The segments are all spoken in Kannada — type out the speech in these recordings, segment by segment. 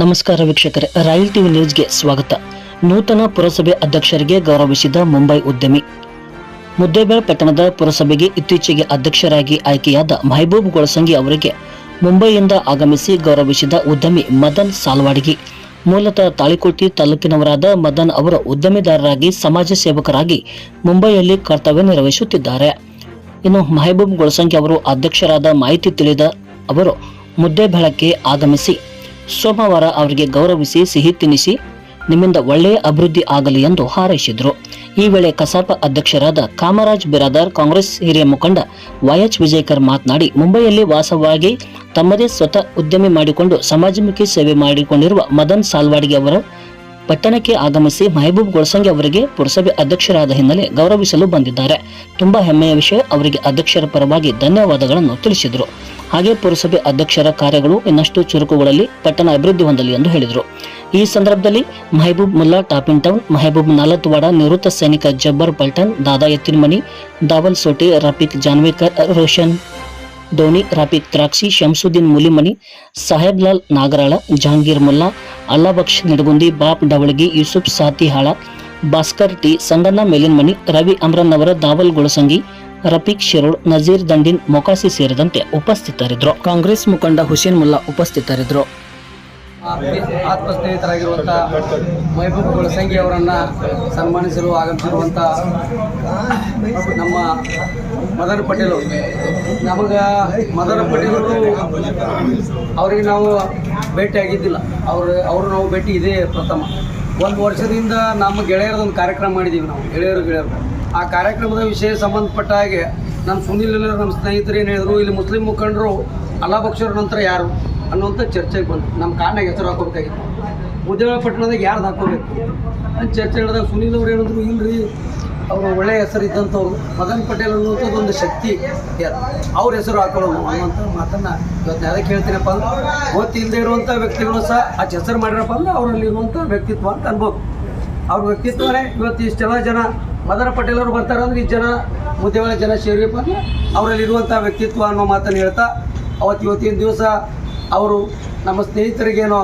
ನಮಸ್ಕಾರ ವೀಕ್ಷಕರೇ, ರಾಯಲ್ ಟಿವಿ ನ್ಯೂಸ್ಗೆ ಸ್ವಾಗತ. ನೂತನ ಪುರಸಭೆ ಅಧ್ಯಕ್ಷರಿಗೆ ಗೌರವಿಸಿದ ಮುಂಬೈ ಉದ್ಯಮಿ. ಮುದ್ದೇಬೇಳ ಪಟ್ಟಣದ ಪುರಸಭೆಗೆ ಇತ್ತೀಚೆಗೆ ಅಧ್ಯಕ್ಷರಾಗಿ ಆಯ್ಕೆಯಾದ ಮಹಬೂಬ್ ಗೊಳಸಂಗಿ ಅವರಿಗೆ ಮುಂಬೈಯಿಂದ ಆಗಮಿಸಿ ಗೌರವಿಸಿದ ಉದ್ಯಮಿ ಮದನ್ ಸಾಲ್ವಾಡಿಗಿ. ಮೂಲತಃ ತಾಳಿಕೋಟಿ ತಾಲೂಕಿನವರಾದ ಮದನ್ ಅವರು ಉದ್ಯಮಿದಾರರಾಗಿ, ಸಮಾಜ ಸೇವಕರಾಗಿ ಮುಂಬೈಯಲ್ಲಿ ಕರ್ತವ್ಯ ನಿರ್ವಹಿಸುತ್ತಿದ್ದಾರೆ. ಇನ್ನು ಮಹಬೂಬ್ ಗೊಳಸಂಗಿ ಅವರು ಅಧ್ಯಕ್ಷರಾದ ಮಾಹಿತಿ ತಿಳಿದ ಅವರು ಮುದ್ದೇಬೇಳಕ್ಕೆ ಆಗಮಿಸಿ ಸೋಮವಾರ ಅವರಿಗೆ ಗೌರವಿಸಿ ಸಿಹಿ ತಿನ್ನಿಸಿ ನಿಮ್ಮಿಂದ ಒಳ್ಳೆಯ ಅಭಿವೃದ್ಧಿ ಆಗಲಿ ಎಂದು ಹಾರೈಸಿದರು. ಈ ವೇಳೆ ಕಸಾಪ ಅಧ್ಯಕ್ಷರಾದ ಕಾಮರಾಜ್ ಬಿರಾದಾರ್ ಕಾಂಗ್ರೆಸ್ ಹಿರಿಯ ಮುಖಂಡ ವೈಎಚ್ ವಿಜಯಕರ್ ಮಾತನಾಡಿ, ಮುಂಬೈಯಲ್ಲಿ ವಾಸವಾಗಿ ತಮ್ಮದೇ ಸ್ವತಃ ಉದ್ಯಮಿ ಮಾಡಿಕೊಂಡು ಸಮಾಜಮುಖಿ ಸೇವೆ ಮಾಡಿಕೊಂಡಿರುವ ಮದನ್ ಸಾಲ್ವಾಡಿಗೆ ಅವರು ಪಟ್ಟಣಕ್ಕೆ ಆಗಮಿಸಿ ಮಹಬೂಬ್ ಗೊಳಸಂಗಿ ಅವರಿಗೆ ಪುರಸಭೆ ಅಧ್ಯಕ್ಷರಾದ ಹಿನ್ನೆಲೆ ಗೌರವಿಸಲು ಬಂದಿದ್ದಾರೆ. ತುಂಬಾ ಹೆಮ್ಮೆಯ ವಿಷಯ, ಅವರಿಗೆ ಅಧ್ಯಕ್ಷರ ಪರವಾಗಿ ಧನ್ಯವಾದಗಳನ್ನು ತಿಳಿಸಿದರು. ಹಾಗೆ ಪುರಸಭೆ ಅಧ್ಯಕ್ಷರ ಕಾರ್ಯಗಳು ಇನ್ನಷ್ಟು ಚುರುಕುಗೊಳ್ಳಲಿ, ಪಟ್ಟಣ ಅಭಿವೃದ್ಧಿ ಹೊಂದಲಿ ಎಂದು ಹೇಳಿದರು. ಈ ಸಂದರ್ಭದಲ್ಲಿ Mahboob Mulla top in town, Mahboob Nalatwad ನಿವೃತ್ತ ಸೈನಿಕ ಜಬ್ಬರ್ ಪಲ್ಟನ್, ದಾದಾ ಎತ್ತಿನಮನಿ ದಾವಲ್ ಸೋಟಿ, ರಫೀಕ್ ಜಾನ್ವೇಕರ್, ರೋಷನ್ ಧೋನಿ ರಾಪಿಕ್ ತ್ರಾಕ್ಷಿ ಶಂಸುದ್ದೀನ್ ಸಾಹೇಬ್ ಸಾಹೇಬ್ಲಾಲ್ ನಾಗರಾಳ, ಜಹಾಂಗೀರ್ ಮುಲ್ಲಾ, ಅಲ್ಲಾಬಕ್ಷ್ ನಿಡಗುಂದಿ, ಬಾಪ್ ಡವಳಗಿ, ಯೂಸುಫ್ ಸಾತಿಹಾಳ, ಭಾಸ್ಕರ್ ಟಿ, ಸಂಗಣ್ಣ ಮೇಲಿನ್ಮಣಿ, ರವಿ ಅಮ್ರನ್ ಅವರ ದಾವಲ್ ಗೊಳಸಂಗಿ ರಫೀಕ್ ಶಿರೋಡ್ ನಜೀರ್ ದಂಡಿನ್ ಮೊಕಾಸಿ ಸೇರಿದಂತೆ ಉಪಸ್ಥಿತರಿದ್ದರು. ಕಾಂಗ್ರೆಸ್ ಮುಖಂಡ ಹುಸೇನ್ ಮುಲ್ಲಾ ಉಪಸ್ಥಿತರಿದ್ದರು. ಆತ್ಮ ಸ್ನೇಹಿತರಾಗಿರುವಂಥ ಮಹಬೂಬ್ ಗುಳಸಂಗಿ ಅವರನ್ನು ಸನ್ಮಾನಿಸಲು ಆಗಮಿಸಿರುವಂಥ ನಮ್ಮ ಮದರ್ ಪಟೇಲ್ ಅವರು. ನಮಗೆ ಮದರ್ ಪಟೇಲ್ ಅವರು ಅವರಿಗೆ ನಾವು ಭೇಟಿಯಾಗಿದ್ದಿಲ್ಲ. ಅವರು ಅವರು ನಾವು ಭೇಟಿ ಇದೇ ಪ್ರಥಮ. ಒಂದು ವರ್ಷದಿಂದ ನಮ್ಮ ಗೆಳೆಯರದೊಂದು ಕಾರ್ಯಕ್ರಮ ಮಾಡಿದ್ದೀವಿ ನಾವು ಗೆಳೆಯರು ಗೆಳೆಯರು. ಆ ಕಾರ್ಯಕ್ರಮದ ವಿಷಯ ಸಂಬಂಧಪಟ್ಟ ಹಾಗೆ ನಮ್ಮ ಸುನಿಲ್ ನಮ್ಮ ಸ್ನೇಹಿತರು ಏನು ಹೇಳಿದ್ರು, ಇಲ್ಲಿ ಮುಸ್ಲಿಂ ಮುಖಂಡರು ಅಲ್ಲಾಭಕ್ಷರ ನಂತರ ಯಾರು ಅನ್ನುವಂಥ ಚರ್ಚೆಗೆ ಬಂತು ನಮ್ಮ ಕಾರಣ ಹೆಸರು ಹಾಕೋಬೇಕಾಗಿತ್ತು. ಮುದ್ದೇಳ ಪಟ್ಟಣದಾಗ ಯಾರ್ದು ಹಾಕೋಬೇಕು? ಅಂತ ಚರ್ಚೆ ನಡೆದಾಗ ಸುನೀಲ್ ಅವ್ರು ಏನಂದ್ರು, ಇಲ್ರಿ, ಅವರು ಒಳ್ಳೆಯ ಹೆಸರು ಇದ್ದಂಥವ್ರು, ಮದನ್ ಪಟೇಲ್ ಅನ್ನುವಂಥದ್ದು ಒಂದು ಶಕ್ತಿ ಅವ್ರ ಹೆಸರು ಹಾಕೊಳ್ಳೋದು ಅನ್ನುವಂಥ ಮಾತನ್ನು ಇವತ್ತು ಯಾವ್ದಕ್ಕೆ ಹೇಳ್ತೀನಪ್ಪ ಅಂದ್ರೆ ಗೊತ್ತಿಲ್ಲದೆ ಇರುವಂಥ ವ್ಯಕ್ತಿಗಳು ಸಹ ಆ ಹೆಸರು ಮಾಡಿರಪ್ಪ ಅಂದ್ರೆ ಅವರಲ್ಲಿ ಇರುವಂಥ ವ್ಯಕ್ತಿತ್ವ ಅಂತ ಅನ್ಬೋದು. ಅವ್ರ ವ್ಯಕ್ತಿತ್ವನೇ ಇವತ್ತು ಇಷ್ಟೆಲ್ಲ ಜನ ಮದರ ಪಟೇಲ್ ಅವರು ಬರ್ತಾರೆ ಅಂದ್ರೆ ಈ ಜನ ಮುದ್ದೇವಾಳ ಜನ ಸೇರಿಪ್ಪ ಅವರಲ್ಲಿ ವ್ಯಕ್ತಿತ್ವ ಅನ್ನೋ ಮಾತನ್ನು ಹೇಳ್ತಾ, ಅವತ್ತು ಇವತ್ತಿನ ದಿವಸ ಅವರು ನಮ್ಮ ಸ್ನೇಹಿತರಿಗೇನೋ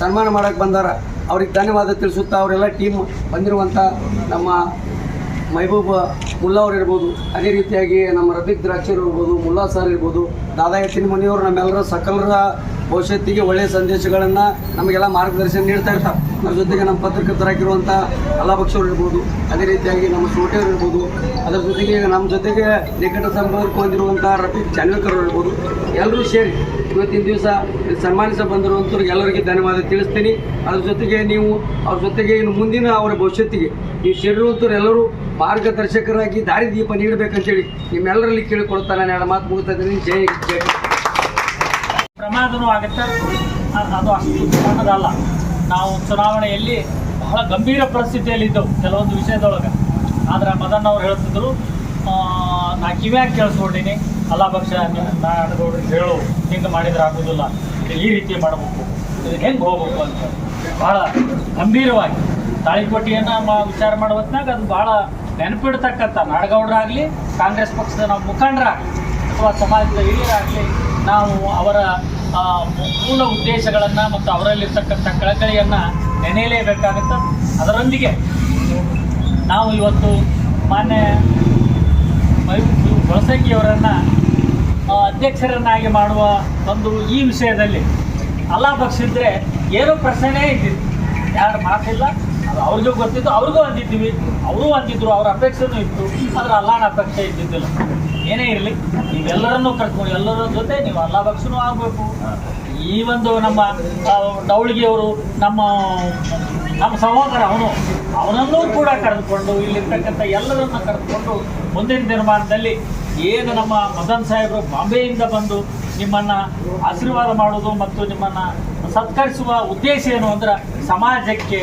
ಸನ್ಮಾನ ಮಾಡಕ್ಕೆ ಬಂದಾರ. ಅವ್ರಿಗೆ ಧನ್ಯವಾದ ತಿಳಿಸುತ್ತಾ ಅವರೆಲ್ಲ ಟೀಮ್ ಬಂದಿರುವಂಥ ನಮ್ಮ ಮಹಬೂಬ್ ಮುಲ್ಲಾ ಅವ್ರು ಇರ್ಬೋದು. ಅದೇ ರೀತಿಯಾಗಿ ನಮ್ಮ ರಫೀಕ್ ದ್ರಾಕ್ಷರ್ ಇರ್ಬೋದು, ಮುಲ್ಲಾ ಸರ್ ಇರ್ಬೋದು ದಾದಾ ಎತ್ತಿನ ಮನೆಯವರು ನಮ್ಮೆಲ್ಲರ ಸಕಲರ ಭವಿಷ್ಯತ್ತಿಗೆ ಒಳ್ಳೆಯ ಸಂದೇಶಗಳನ್ನು ನಮಗೆಲ್ಲ ಮಾರ್ಗದರ್ಶನ ನೀಡ್ತಾ ಇರ್ತಾರೆ. ಅದ್ರ ಜೊತೆಗೆ ನಮ್ಮ ಪತ್ರಕರ್ತರಾಗಿರುವಂಥ ಅಲ್ಲಾಬಕ್ಷವ್ರು ಇರ್ಬೋದು, ಅದೇ ರೀತಿಯಾಗಿ ನಮ್ಮ ಸೋಟೆಯವರು ಇರ್ಬೋದು, ಅದರ ಜೊತೆಗೆ ನಮ್ಮ ಜೊತೆಗೆ ನಿಕಟ ಸಂಪರ್ಕ ಹೊಂದಿರುವಂಥ ರಫೀಕ್ ಚಾನ್ವೇಕರ್ ಇರ್ಬೋದು. ಎಲ್ಲರೂ ಸೇರಿ ಇವತ್ತಿನ ದಿವಸ ಸನ್ಮಾನಿಸ ಬಂದಿರುವಂಥವ್ರಿಗೆ ಎಲ್ಲರಿಗೆ ಧನ್ಯವಾದ ತಿಳಿಸ್ತೀನಿ. ಅದ್ರ ಜೊತೆಗೆ ನೀವು, ಅವ್ರ ಜೊತೆಗೆ ಇನ್ನು ಮುಂದಿನ ಅವರ ಭವಿಷ್ಯತ್ತಿಗೆ ನೀವು ಸೇರಿರುವಂಥವ್ರು ಎಲ್ಲರೂ ಮಾರ್ಗದರ್ಶಕರಾಗಿ ದಾರಿದೀಪ ನೀಡಬೇಕಂತೇಳಿ ನಿಮ್ಮೆಲ್ಲರಲ್ಲಿ ಕೇಳಿಕೊಳ್ತಾ ನಾನು ಎರಡು ಮಾತು ಮುಗಿಸ್ತಾ ಇದ್ದೀನಿ. ಜೈ ಜೈ ಪ್ರಮಾದನೂ ಆಗುತ್ತೆ. ಅದು ಅಷ್ಟು ಸಣ್ಣದಲ್ಲ ನಾವು ಚುನಾವಣೆಯಲ್ಲಿ ಬಹಳ ಗಂಭೀರ ಪರಿಸ್ಥಿತಿಯಲ್ಲಿದ್ದೆವು ಕೆಲವೊಂದು ವಿಷಯದೊಳಗೆ. ಆದರೆ ಮದನ್ ಅವ್ರು ಹೇಳ್ತಿದ್ರು ನಾ ಕಿವ್ಯಾಗ ಕೇಳಿಸ್ಕೊಂಡಿನಿ. ಅಲ್ಲ ಪಕ್ಷ ನಾಡಗೌಡ್ರಿಗೆ ಹೇಳು, ಹಿಂಗೆ ಮಾಡಿದ್ರೆ ಆಗೋದಿಲ್ಲ. ಈ ರೀತಿ ಮಾಡಬೇಕು. ಇದಕ್ಕೆ ಹೆಂಗೆ ಹೋಗ್ಬೇಕು ಅಂತ. ಭಾಳ ಗಂಭೀರವಾಗಿ. ತಾಳಿಕೋಟಿಯನ್ನು ಮ, ವಿಚಾರ ಮಾಡೋ ಹೊತ್ನಾಗ ಅದು ಭಾಳ ನೆನಪಿಡ್ತಕ್ಕಂಥ ನಾಡಗೌಡರಾಗಲಿ, ಕಾಂಗ್ರೆಸ್ ಪಕ್ಷದ ನಾವು ಮುಖಂಡರಾಗಲಿ, ಅಥವಾ ಸಮಾಜದ ಹಿರಿಯರಾಗಲಿ, ನಾವು ಅವರ ಮೂಲ ಉದ್ದೇಶಗಳನ್ನು ಮತ್ತು ಅವರಲ್ಲಿರ್ತಕ್ಕಂಥ ಕಳಕಳಿಯನ್ನು ನೆನೆಯಲೇಬೇಕಾಗುತ್ತೆ. ಅದರೊಂದಿಗೆ ನಾವು ಇವತ್ತು ಮಾನ್ಯ ಬಳಸಂಗಿಯವರನ್ನು ಅಧ್ಯಕ್ಷರನ್ನಾಗಿ ಮಾಡುವ ಒಂದು ಈ ವಿಷಯದಲ್ಲಿ ಅಲ್ಲ ಬಗ್ಸಿದ್ರೆ ಏನೂ ಪ್ರಶ್ನೆ ಇದ್ದಿತ್ತು ಯಾರು ಮಾತಿಲ್ಲ. ಅವ್ರಿಗೂ ಗೊತ್ತಿತ್ತು, ಅವ್ರಿಗೂ ಅಂದಿದ್ದೀವಿ. ಅವರು ಅಂದಿದ್ರು, ಅವ್ರ ಅಪೇಕ್ಷೆನೂ ಇತ್ತು. ಆದ್ರೆ ಅಲ್ಲಾನ ಅಪೇಕ್ಷೆ ಇದ್ದಿದ್ದಿಲ್ಲ. ಏನೇ ಇರಲಿ, ನೀವೆಲ್ಲರನ್ನೂ ಕರ್ಕೊಂಡು ಎಲ್ಲರ ಜೊತೆ ನೀವು ಅಲ್ಲಾ ಪಕ್ಷನೂ ಆಗಬೇಕು. ಈ ಒಂದು ನಮ್ಮ ಡೌಳಿಗೆಯವರು, ನಮ್ಮ ನಮ್ಮ ಸಹೋದರ ಅವನು, ಅವನನ್ನೂ ಕೂಡ ಕರೆದುಕೊಂಡು ಇಲ್ಲಿರ್ತಕ್ಕಂಥ ಎಲ್ಲರನ್ನು ಕರೆದುಕೊಂಡು ಮುಂದಿನ ನಿರ್ಮಾಣದಲ್ಲಿ ಏನು ನಮ್ಮ ಮದನ್ ಸಾಹೇಬರು ಬಾಂಬೆಯಿಂದ ಬಂದು ನಿಮ್ಮನ್ನು ಆಶೀರ್ವಾದ ಮಾಡೋದು ಮತ್ತು ನಿಮ್ಮನ್ನು ಸತ್ಕರಿಸುವ ಉದ್ದೇಶ ಏನು ಅಂದ್ರೆ ಸಮಾಜಕ್ಕೆ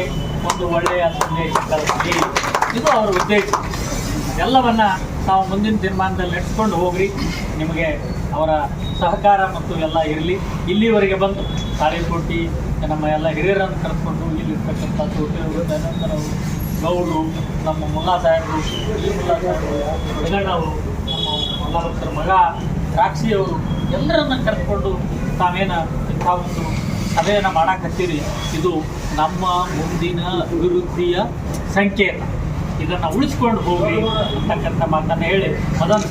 ಒಂದು ಒಳ್ಳೆಯ ಸಂದೇಶ ಕಲ್ಪಿಸಿ ಇದು ಅವರ ಉದ್ದೇಶ. ಎಲ್ಲವನ್ನ ನಾವು ಮುಂದಿನ ತೀರ್ಮಾನದಲ್ಲಿ ನಡೆಸ್ಕೊಂಡು ಹೋಗ್ರಿ. ನಿಮಗೆ ಅವರ ಸಹಕಾರ ಮತ್ತು ಎಲ್ಲ ಇರಲಿ. ಇಲ್ಲಿವರೆಗೆ ಬಂದು ತಾಳಿಕೋಟಿ, ನಮ್ಮ ಎಲ್ಲ ಹಿರಿಯರನ್ನು ಕರೆದುಕೊಂಡು ಇಲ್ಲಿರ್ತಕ್ಕಂಥ ತೋಟೆಯವರು ದಯಾನಂದರವರು ಗೌಡರು ನಮ್ಮ ಮುಲ್ಲಾ ಸಾಹೇಬರು ಈ ಮುಲ್ಲಾ ಸಾಹೇಬರು ಬೆಳಗಣ್ಣವರು ನಮ್ಮ ಮಲ್ಲಾಭಕ್ತರ ಮಗ ರಾಕ್ಷಿಯವರು, ಎಲ್ಲರನ್ನ ಕರೆದುಕೊಂಡು ತಾವೇನು ಇಂಥ ಒಂದು ಸಭೆಯನ್ನು ಮಾಡಾಕತ್ತೀರಿ. ಇದು ನಮ್ಮ ಮುಂದಿನ ಅಭಿವೃದ್ಧಿಯ ಸಂಕೇತ. ಇದನ್ನು ಉಳಿಸ್ಕೊಂಡು ಹೋಗಿ ಅಂತಕ್ಕಂಥ ಮಾತನ್ನು ಹೇಳಿ. ಮದನ್